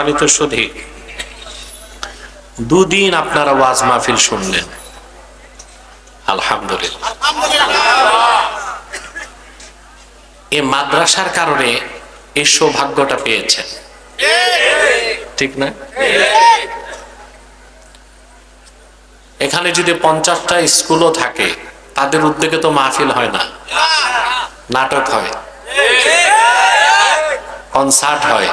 সম্মানিত সুধী, দুদিন আপনারা ওয়াজ মাহফিল শুনলেন। আলহামদুলিল্লাহ। এই মাদ্রাসার কারণে এই সৌভাগ্যটা পেয়েছেন। ঠিক না? এখানে যদি পঞ্চাশটা স্কুলও থাকে, তাদের উদ্যোগে তো মাহফিল হয় না। নাটক হয়। কনসার্ট হয়।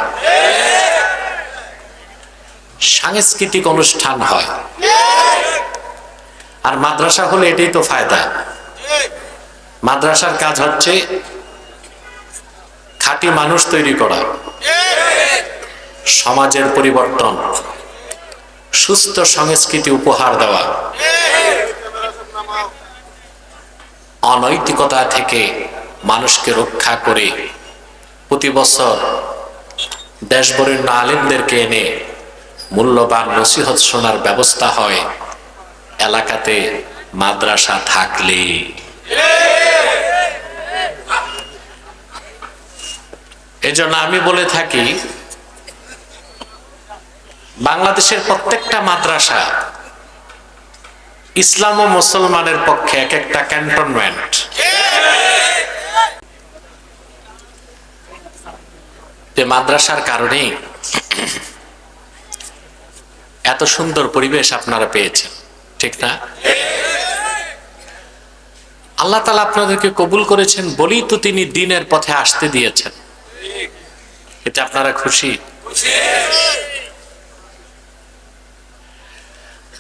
সাংস্কৃতিক অনুষ্ঠান হয়। আর মাদ্রাসা হলে এটাই তো ফায়দা। মাদ্রাসার কাজ হচ্ছে খাঁটি মানুষ তৈরি করা। সমাজের পরিবর্তন। সুস্থ সংস্কৃতি উপহার দেওয়া। অনৈতিকতা থেকে মানুষকে রক্ষা করে প্রতি বছর দেশবরেণ্য আলেমদেরকে এনে মূল্যবান নসিহত শোনার ব্যবস্থা হয় এলাকাতে মাদ্রাসা থাকলে। এজন্য আমি বলে থাকি, বাংলাদেশের প্রত্যেকটা মাদ্রাসা ইসলাম ও মুসলমানের পক্ষে এক একটা ক্যান্টনমেন্ট। মাদ্রাসার কারণে এত সুন্দর পরিবেশ আপনারা পেয়েছেন, ঠিক না? আল্লাহ তালা আপনাদেরকে কবুল করেছেন বলেই তো তিনি দিনের পথে আসতে দিয়েছেন। এটা আপনারা খুশি?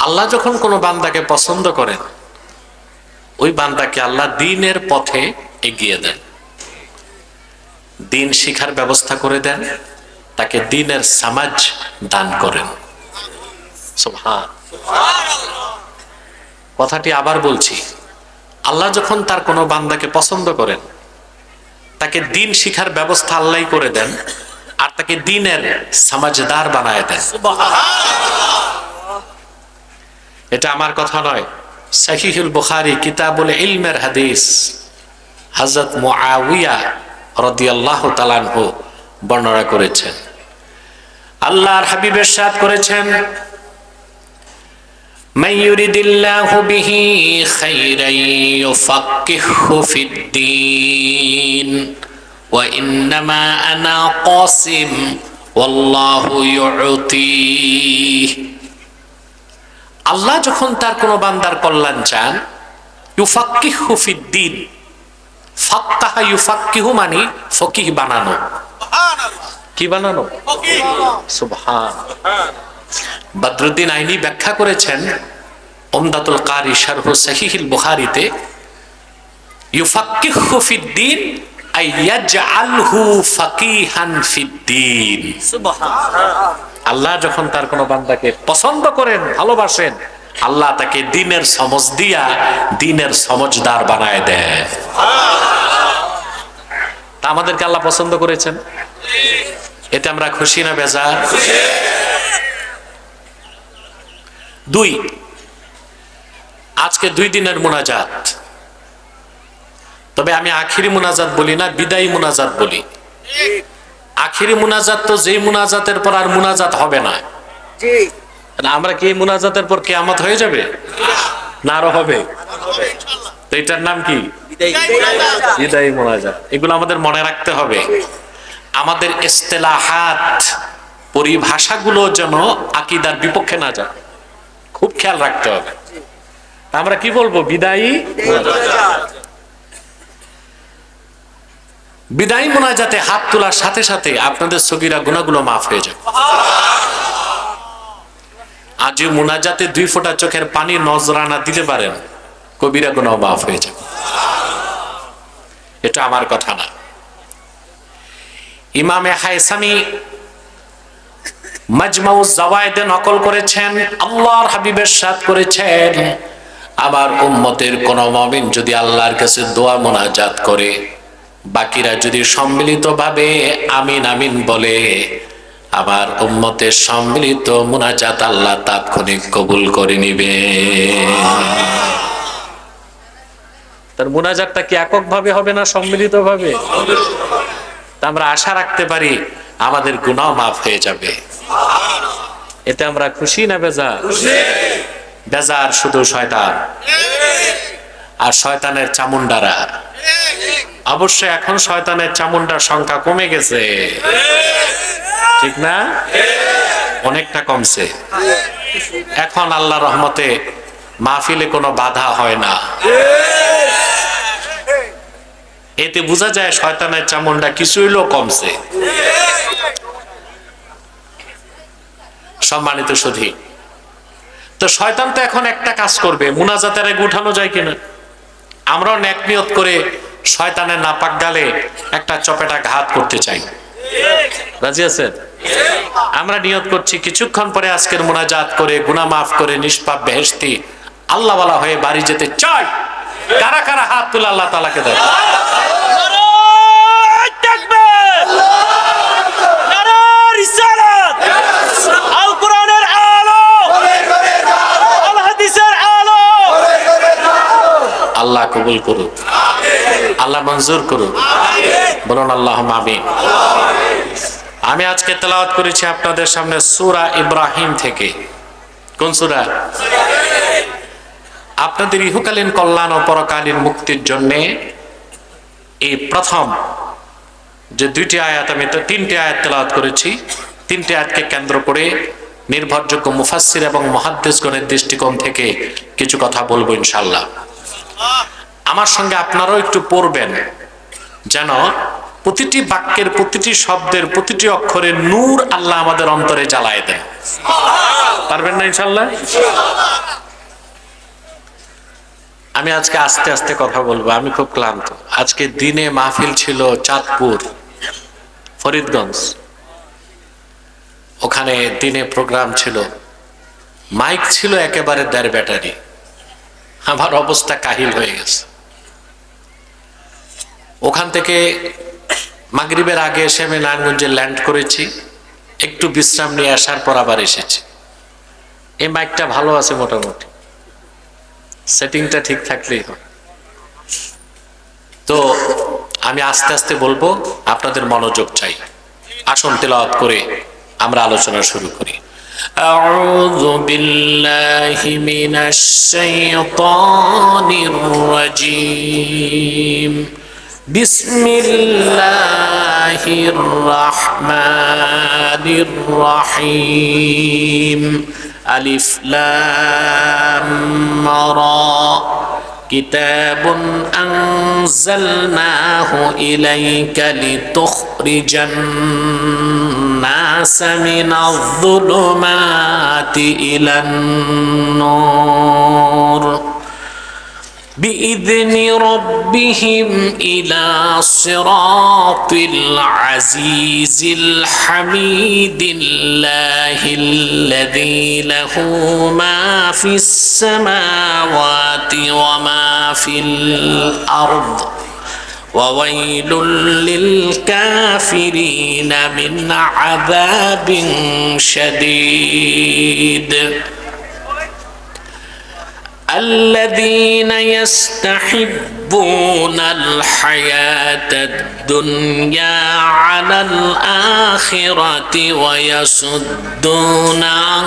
আল্লাহ যখন কোনো বান্দাকে পছন্দ করেন, ওই বান্দাকে আল্লাহ দিনের পথে এগিয়ে দেন। দিন শিখার ব্যবস্থা করে দেন, তাকে দিনের সমাজ দান করেন। কথাটি আবার বলছি, আল্লাহ যখন তার কোনো বান্দাকে পছন্দ করেন, তাকে দিন শিখার ব্যবস্থা আল্লাহ করে দেন, আর তাকে দিনের সমাজদার বানায় দেন। এটা আমার কথা নয়। সাহিহুল বুখারি কিতাবুল ইলমের হাদিস হযরত মুআবিয়া রাদিয়াল্লাহু তাআলাহু বর্ণনা করেছেন। আল্লাহর হাবিব ইরশাদ করেছেন من يرد الله به خيرا يفقهه في الدين وإنما أنا قاسم والله يعطيه আল্লাহ যখন তার কোনো বান্দার কল্যাণ চান ইউফাক্কিহু ফিদ্দিন ফাক্কাহা ইউফাক্কিহু মানে ফকিহ বানানো কি বানানো সুবহান বদরুদ্দিন আইনি ব্যাখ্যা করেছেন ওমদাতুল কারি শারহ সহিহিল বুখারীতে ইউফাক্কিহু ফিদ্দিন আই ইয়াজআলহু ফাকিহান ফিদ্দিন। আল্লাহ যখন তার কোনো বান্দাকে পছন্দ করেন ভালোবাসেন আল্লাহ তাকে দিনের সমজ দিয়া দিনের সমজদার বানায় দেয় তা আমাদেরকে আল্লাহ পছন্দ করেছেন? এতে আমরা খুশি না বেজা দুই আজকে দুই দিনের মোনাজাত। তবে আমি আখিরি মোনাজাত বলি না বিদায়ী মোনাজাত বলি। আখিরি মোনাজাত তো যেই মোনাজাতের পর আর মোনাজাত হবে না। আমরা কি মুনাজাতের পর কেয়ামত হয়ে যাবে? না আরও হবে। তো এটার নাম কি? বিদায়ী মুনাজাত। এগুলো আমাদের মনে রাখতে হবে। আমাদের ইস্তেলাহাত পরিভাষাগুলো যেন আকিদার বিপক্ষে না যায়। খুব খেয়াল রাখতে হবে। আমরা কি বলব? বিদায়ী বিদায়ী মোনাজাতে হাত তোলার সাথে সাথে আপনাদের সগিরা গুণাগুলো মাফ হয়ে যাবে। আজ মোনাজাতে দুই ফোঁটা চোখের পানি নজরানা দিতে পারেন কবিরা গুণাও মাফ হয়ে যাবে। এটা আমার কথা না। ইমামে হায়সামি মাজমাউ জাওয়ায়েদে নকল করেছেন, আল্লাহর হাবিবের সাথ করেছেন। আবার উম্মতের কোন মমিন যদি আল্লাহর কাছে দোয়া মোনাজাত করে, বাকিরা যদি সম্মিলিতভাবে আমিন আমিন বলে, আবার উম্মতের সম্মিলিত মুনাজাত আল্লাহ তাৎক্ষণিক কবুল করে নিবে। তার মুনাজাতটা কি এককভাবে হবে না সম্মিলিতভাবে? তা আমরা আশা রাখতে পারি আমাদের গুনাহ মাফ হয়ে যাবে। এতে আমরা খুশি না বেজার? বেজার শুধু শয়তান। আর শয়তানের চামুন্ডারা অবশ্যই এখন শয়তানের চামুন্ডার সংখ্যা কমে গেছে। ঠিক না? অনেকটা কমছে। এখন আল্লাহ রহমতে মাহফিলে কোনো বাধা হয় না। এতে বোঝা যায় শয়তানের চামুন্ডা কিছু হইলেও কমছে। সম্মানিত সুধী, তো শয়তান তো এখন একটা কাজ করবে, মুনাজাতের আগে উঠানো যায় কিনা? আমরাও ন্যাক নিয়ত করে শয়তানের নাপাক গালে একটা চপেটা ঘাত করতে চাই। রাজি আছেন? আমরা নিয়ত করছি কিছুক্ষণ পরে আজকের মোনাজাত করে, গুনাহ মাফ করে, নিষ্পাপ বেহেশতি, আল্লাহওয়ালা হয়ে বাড়ি যেতে চাই। কারা কারা হাত তুলে আল্লাহ তালাকে দেয়! আল্লাহ কবুল করুক। আল্লাহ মঞ্জুর করুক। বলুন আল্লাহ আমি আজকে তেলাওয়াত করেছি আপনাদের সামনে সুরা ইব্রাহিম থেকে। কোন সূরা? আপনাদের ইহুকালীন কল্যাণ ও পরকালীন মুক্তির জন্য এই প্রথম যে দুইটি আয়াত আমি তো তিনটি আয়াত তেলাওয়াত করেছি, তিনটি আয়াতকে কেন্দ্র করে নির্ভরযোগ্য মুফাসসির এবং মহাদ্দেশগণের দৃষ্টিকোণ থেকে কিছু কথা বলব ইনশাল্লাহ আমার সঙ্গে আপনারাও একটু পড়বেন যেন প্রতিটি বাক্যের, প্রতিটি শব্দের, প্রতিটি অক্ষরে নূর আল্লাহ আমাদের অন্তরে জ্বালায় দেন। পারবেন না ইনশাল্লাহ আমি আজকে আস্তে আস্তে কথা বলব, আমি খুব ক্লান্ত। আজকে দিনে মাহফিল ছিল চাঁদপুর, ফরিদগঞ্জ। ওখানে দিনে প্রোগ্রাম ছিল। মাইক ছিল একেবারে দেড় ব্যাটারি। আমার অবস্থা কাহিল হয়ে গেছে। ওখান থেকে মাগরিবের আগে এসে আমি নারায়ণগঞ্জে ল্যান্ড করেছি। একটু বিশ্রাম নিয়ে আসার পর আবার এসেছি। এই মাইকটা ভালো আছে মোটামুটি। সেটিংটা ঠিক থাকলেই হয় তো আমি আস্তে আস্তে বলবো আপনাদের মনোযোগ চাই আসন তেলাওয়াত করে আমরা আলোচনা শুরু করি أعوذ بالله من الشيطان الرجيم بسم الله الرحمن الرحيم ألف لام را. كتاب أنزلناه إليك لتخرج الناس من الظلمات إلى النور. بإذن ربهم إلى صراط العزيز الحميد الله الذي له ما في السماوات وما في الأرض وويل للكافرين من عذاب شديد. الذين يستحبون الحياة الدنيا على الآخرة ويصدون عن